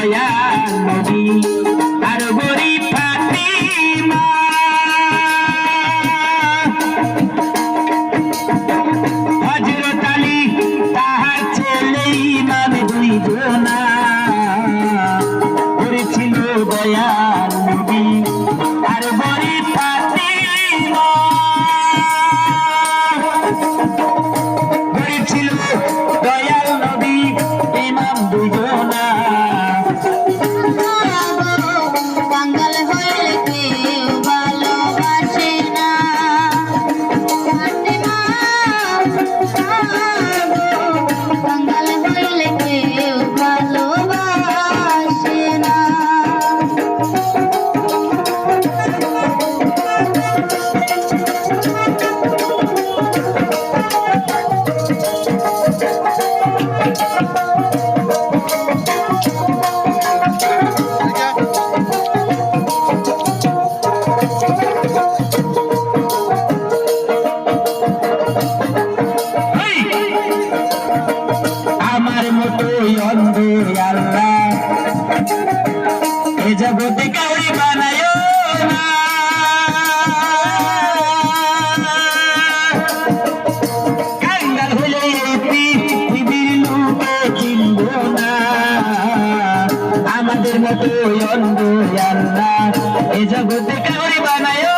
দয়া নবী আর গরিব ফাতিমা হজরত আলী তাহার ছেলে ইমাম দুইজনা করেছিল দয়া নবী আর গরিব ফাতিমা করেছিল দয়াল নবী, ইমাম দুইজনা জগতে কাউরি বানায় না। আল্লাহ এ জগতে কাউরি বানায়।